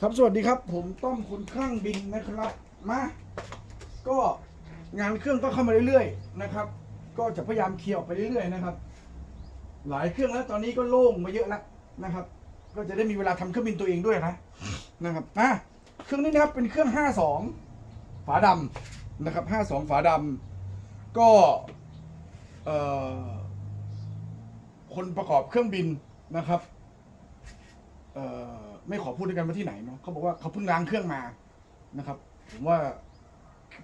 ครับสวัสดีครับ ผมต้อมคุณข้างบินนะครับมาก็งานเครื่องก็เข้ามาเรื่อยๆนะครับ ก็จะพยายามเคลียร์ไปเรื่อยๆนะครับ หลายเครื่องแล้วตอนนี้ก็โล่งมาเยอะแล้วนะครับ ก็จะได้มีเวลาทำเครื่องบินตัวเองด้วยนะนะครับอะเครื่องนี้นะครับเป็นเครื่อง 52 ฝาดำนะครับ 52 ฝาดำก็เอ่อคนประกอบเครื่องบินนะครับเอ่อ ไม่ขอพูดด้วยกันว่าที่ไหนเนาะเขาบอกว่าเขาเพิ่งล้างเครื่องมานะครับผมว่า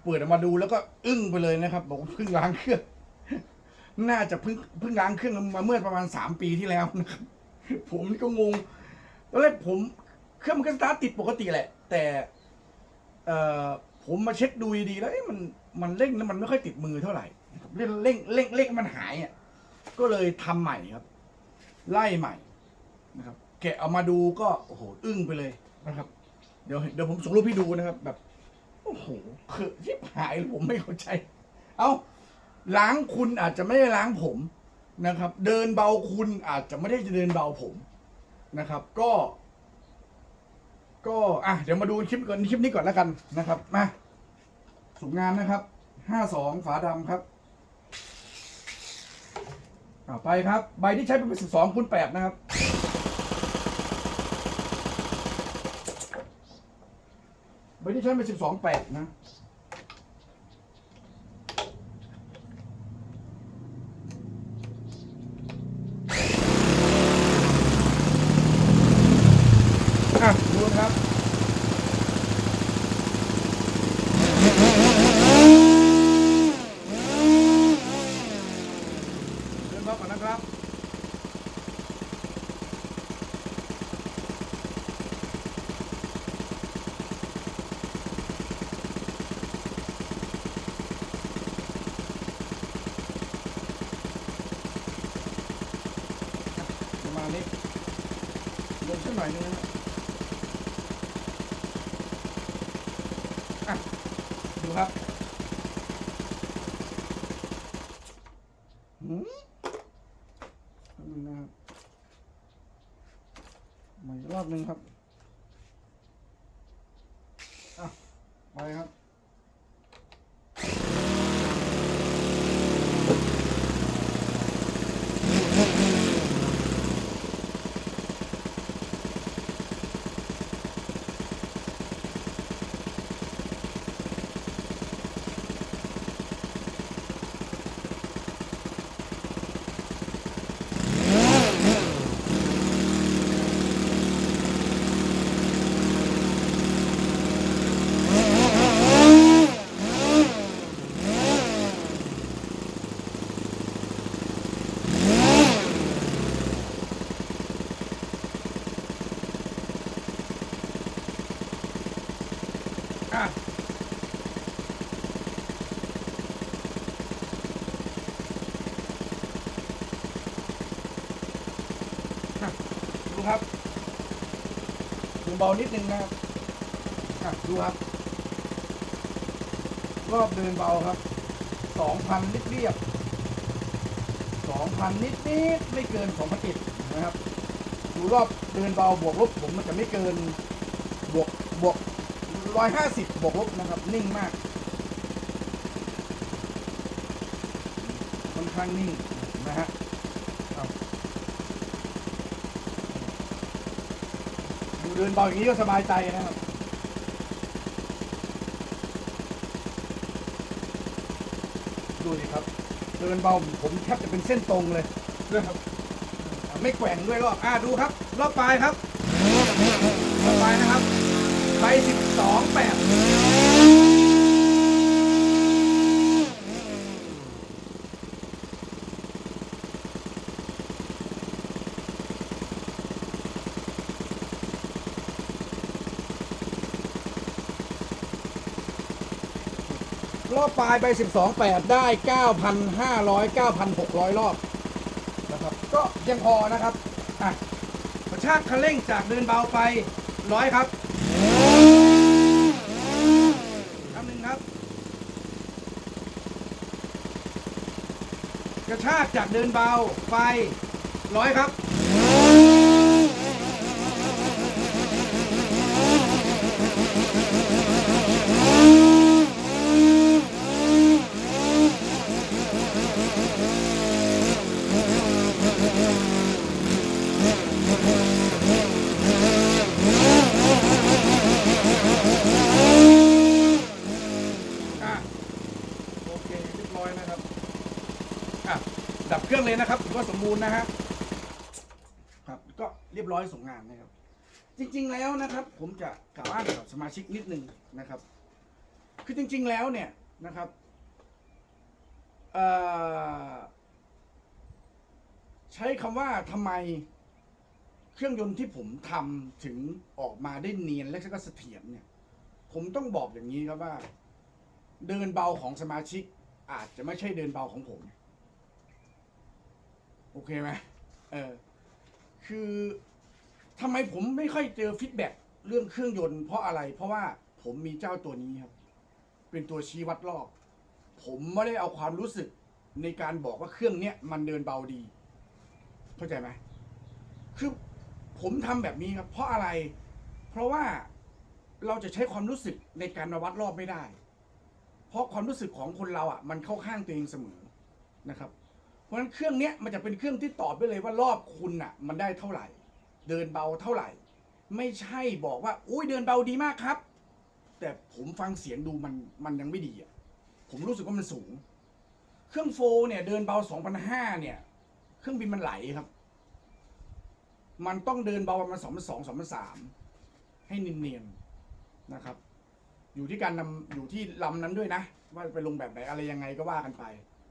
เปิดออกมาดูแล้วก็อึ้งไปเลยนะครับ บอกว่าเพิ่งล้างเครื่อง น่าจะเพิ่งเพิ่งล้างเครื่องมาเมื่อประมาณสามปีที่แล้วนะครับผมนี่ก็งงตอนแรกผมเครื่องมันก็สตาร์ทติดปกติแหละ แต่เอ่อผมมาเช็คดูดีๆแล้วมันมันเร่งแล้วมันไม่ค่อยติดมือเท่าไหร่เร่งเร่งเร่งเร่งมันหายอะก็เลยทำใหม่ครับ ไล่ใหม่นะครับ แกะเอามาดูก็โอ้โหอึ้งไปเลยนะครับ เดี๋ยวเดี๋ยวผมส่งรูปให้ดูนะครับ แบบโอ้โหเขอะยิบหายเลยผมไม่เข้าใจ เอาล้างคุณอาจจะไม่ได้ล้างผมนะครับ เดินเบาคุณอาจจะไม่ได้จะเดินเบาผมนะครับ ก็ ก็อะเดี๋ยวมาดูคลิปก่อนคลิปนี้ก่อนแล้วกันนะครับมาสูงงานนะครับห้าสองฝาดำครับอ่าไปครับ ใบที่ใช้เป็นสิบสองคูณแปดนะครับันนี้ใช้เป็นสิบสองแปดนะ อะดูนะครับ เดินบล็อกก่อนนะครับ ประมาณนี้ลงสักหน่อยนึงนะดูครับหืมนึงนะครับมาอีกรอบหนึงครับอะไปครับ ดูครับ ดูเบานิดนึงนะครับอะดูครับ รอบเดินเบาครับ สองพันนิดเรียบสองพันนิดนิดไม่เกินสองพันอินะครับ ดูรอบเดินเบาบวกลบผมมันจะไม่เกิน บวกบวกร้อยห้าสิบบวกลบนะครับ นิ่งมากค่อนข้างนิ่งนะฮะเอา ดูเดินเบาอย่างนี้ก็สบายใจนะครับ ดูดิครับเดินเบาผมแทบจะเป็นเส้นตรงเลยนะครับ ไม่แกว่งด้วยรอบอ่าดูครับ รอบปลายครับรอบปลายนะครับไปสิบสองแปด รอบปลายไปสิบสองแปดได้เก้าพันห้าร้อยเก้าพันหกร้อยรอบนะครับก็ยังพอนะครับอะกระชากคันเร่งจากเดินเบาไปร้อยครับคำหนึ่งครับ กระชากจากเดินเบาไปร้อยครับ ดับเครื่องเลยนะครับถือว่าสมบูรณ์นะฮะครับก็เรียบร้อยส่งงานนะครับ จริงๆแล้วนะครับ ผมจะกล่าวอ้างกับสมาชิกนิดนึงนะครับ คือจริง ๆแล้วเนี่ยนะครับใช้คำว่าทำไมเครื่องยนต์ที่ผมทำถึงออกมาได้เนียนและก็เสถียรเนี่ย ผมต้องบอกอย่างนี้ครับว่า เดินเบาของสมาชิกอาจจะไม่ใช่เดินเบาของผม โอเคไหมเออคือทำไมผมไม่ค่อยเจอฟีดแบ็กเรื่องเครื่องยนต์เพราะอะไร เพราะว่าผมมีเจ้าตัวนี้ครับ เป็นตัวชี้วัดรอบ ผมไม่ได้เอาความรู้สึกในการบอกว่าเครื่องเนี้ยมันเดินเบาดี เข้าใจไหมคือผมทำแบบนี้ครับ เพราะอะไร เพราะว่าเราจะใช้ความรู้สึกในการมาวัดรอบไม่ได้ เพราะความรู้สึกของคนเราอะ มันเข้าข้างตัวเองเสมอนะครับ เพราะฉะนั้นเครื่องเนี้ยมันจะเป็นเครื่องที่ตอบได้เลยว่ารอบคุณอะ มันได้เท่าไหร่ เดินเบาเท่าไหร่ ไม่ใช่บอกว่าอุ้ยเดินเบาดีมากครับ แต่ผมฟังเสียงดูมันมันยังไม่ดีอะผมรู้สึกว่ามันสูง เครื่องโฟร์เนี่ยเดินเบา2,500เนี่ย เครื่องบินมันไหลครับ มันต้องเดินเบาประมาณ2,200 2,300ให้เนียนๆนะครับ อยู่ที่การนำอยู่ที่ลำนั้นด้วยนะ ว่าไปลงแบบไหนอะไรยังไงก็ว่ากันไป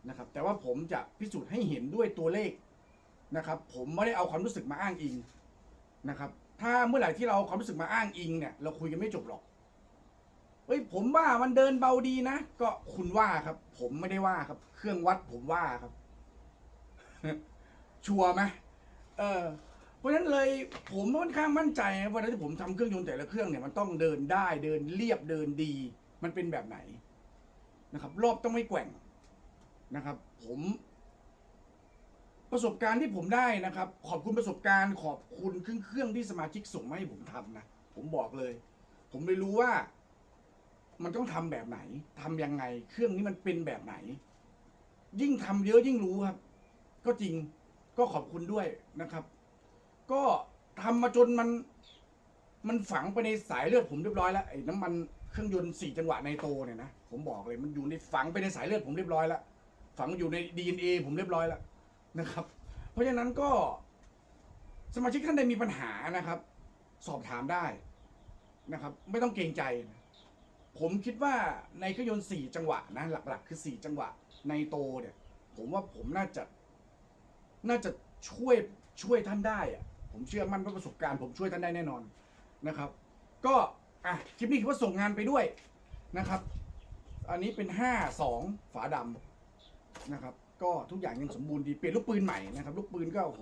นะครับ แต่ว่าผมจะพิสูจน์ให้เห็นด้วยตัวเลขนะครับ ผมไม่ได้เอาความรู้สึกมาอ้างอิงนะครับ ถ้าเมื่อไหร่ที่เราเอาความรู้สึกมาอ้างอิงเนี่ย เราคุยกันไม่จบหรอกเฮ้ยผมว่ามันเดินเบาดีนะ ก็คุณว่าครับ ผมไม่ได้ว่าครับ เครื่องวัดผมว่าครับ ชัวร์ไหมเออเพราะฉะนั้นเลยผมค่อนข้างมั่นใจนะว่าที่ผมทำเครื่องยนต์แต่ละเครื่องเนี่ยมันต้องเดินได้เดินเรียบเดินดี มันเป็นแบบไหนนะครับ รอบต้องไม่แกว่ง นะครับ ผมประสบการณ์ที่ผมได้นะครับ ขอบคุณประสบการณ์ขอบคุณเครื่องเครื่องที่สมาชิกส่งมาให้ผมทำนะผมบอกเลย ผมเลยรู้ว่า มันต้องทำแบบไหนทำยังไง เครื่องนี้มันเป็นแบบไหน ยิ่งทำเยอะยิ่งรู้ครับ ก็จริงก็ขอบคุณด้วยนะครับ ก็ทำมาจนมัน มันฝังไปในสายเลือดผมเรียบร้อยแล้วไอ้น้ำมันเครื่องยนต์สี่จังหวะในโตเนี่ยนะผมบอกเลยมันอยู่ในฝังไปในสายเลือดผมเรียบร้อยแล้ว ฝังอยู่ใน DNA ผมเรียบร้อยแล้วนะครับ เพราะฉะนั้นก็สมาชิกท่านใดมีปัญหานะครับ สอบถามได้นะครับ ไม่ต้องเกรงใจ ผมคิดว่าในเครื่องยนต์สี่จังหวะนะ หลัก ๆ คือสี่จังหวะในโตเนี่ย ผมว่าผมน่าจะ น่าจะช่วยช่วยท่านได้อะผมเชื่อมั่นว่าประสบการณ์ผมช่วยท่านได้แน่นอนนะครับ ก็อะคลิปนี้คือว่าส่งงานไปด้วยนะครับ อันนี้เป็นห้าสองฝาดำ นะครับ ก็ทุกอย่างยังสมบูรณ์ดีเปลี่ยนลูกปืนใหม่นะครับ ลูกปืนก็โอ้โห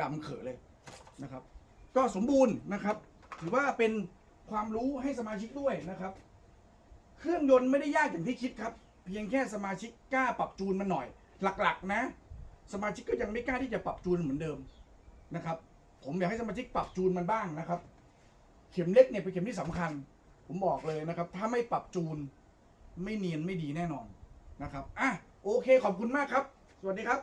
ดำเขอเลยนะครับ ก็สมบูรณ์นะครับ ถือว่าเป็นความรู้ให้สมาชิกด้วยนะครับ เครื่องยนต์ไม่ได้ยากอย่างที่คิดครับ เพียงแค่สมาชิกกล้าปรับจูนมันหน่อย หลักๆ นะ สมาชิกก็ยังไม่กล้าที่จะปรับจูนเหมือนเดิมนะครับ ผมอยากให้สมาชิกปรับจูนมันบ้างนะครับ เข็มเล็กเนี่ยเป็นเข็มที่สำคัญ ผมบอกเลยนะครับ ถ้าไม่ปรับจูนไม่เนียนไม่ดีแน่นอนนะครับอะ โอเคขอบคุณมากครับ สวัสดีครับ